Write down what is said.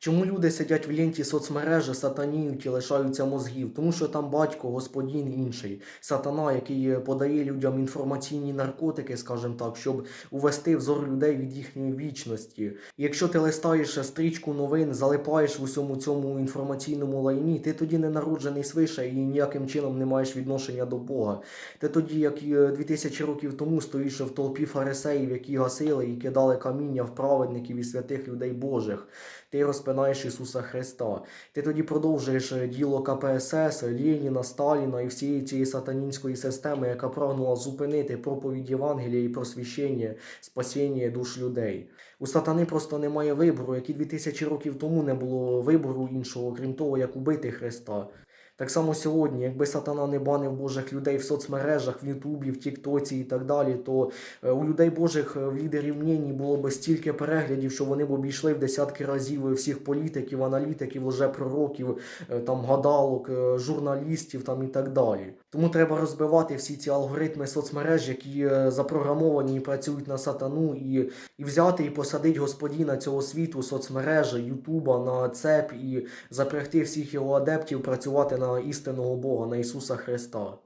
Чому люди сидять в ленті соцмережі, сатаніють і лишаються мозгів? Тому що там батько, господин інший, сатана, який подає людям інформаційні наркотики, скажімо так, щоб увести взор людей від їхньої вічності. Якщо ти листаєш стрічку новин, залипаєш в усьому цьому інформаційному лайні, ти тоді не народжений свише і ніяким чином не маєш відношення до Бога. Ти тоді, як і 2000 років тому, стоїш в толпі фарисеїв, які гасили і кидали каміння в праведників і святих людей Божих. Ти розпинаєш Ісуса Христа. Ти тоді продовжуєш е, діло КПСС, Леніна, Сталіна і всієї цієї сатанінської системи, яка прагнула зупинити проповідь Євангелія і просвіщення, спасіння душ людей. У сатани просто немає вибору, як і 2000 років тому не було вибору іншого, крім того, як убити Христа. Так само сьогодні, якби сатана не банив Божих людей в соцмережах, в Ютубі, в Тіктоці і так далі, то е, у людей Божих е, в лідерів мнені було б стільки переглядів, що вони б обійшли в десятки разів всіх політиків, аналітиків, лжепророків, е, там гадалок, е, журналістів там і так далі. Тому треба розбивати всі ці алгоритми соцмереж, які е, запрограмовані і працюють на сатану, і, і взяти і посадить господіна цього світу, соцмережі, Ютуба на цеп і запрягти всіх його адептів працювати на істинного Бога, на Ісуса Христа.